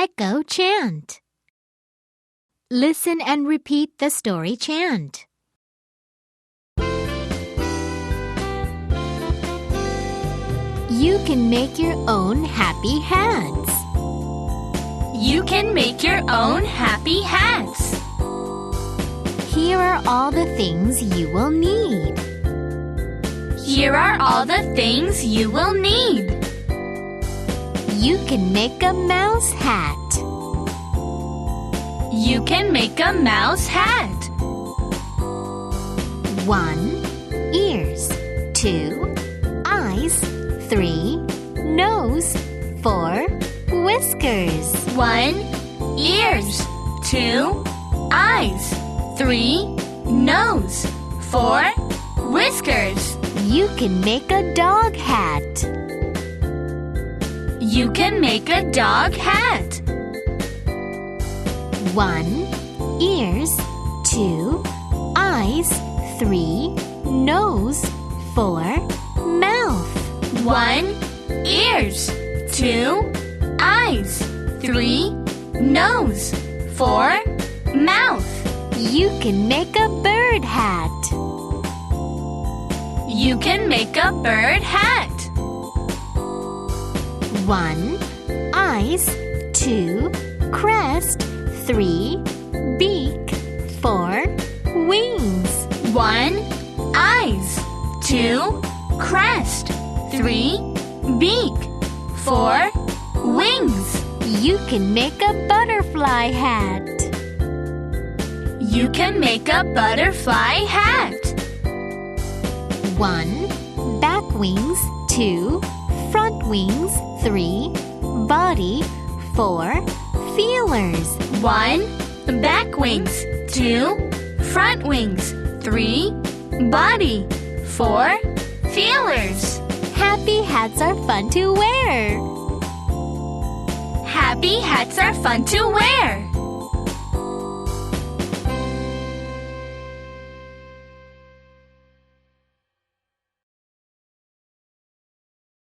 Echo chant. Listen and repeat the story chant. You can make your own happy hats. You can make your own happy hats. Here are all the things you will need. Here are all the things you will need. You can make a mouse hat. You can make a mouse hat. One, ears. Two, eyes. Three, nose. Four, whiskers. One, ears. Two, eyes. Three, nose. Four, whiskers. You can make a dog hat. You can make a dog hat. One, ears. Two, eyes. Three, nose. Four, mouth. One, ears. Two, eyes. Three, nose. Four, mouth. You can make a bird hat. You can make a bird hat. One, eyes. Two, crest. Three, beak. Four, wings. One, eyes. Two, crest. Three, beak. Four, wings. You can make a butterfly hat. You can make a butterfly hat. One, back wings. Two, front wings. Three, body. Four, feelers. One, back wings. Two, front wings. Three, body. Four, feelers. Happy hats are fun to wear. Happy hats are fun to wear.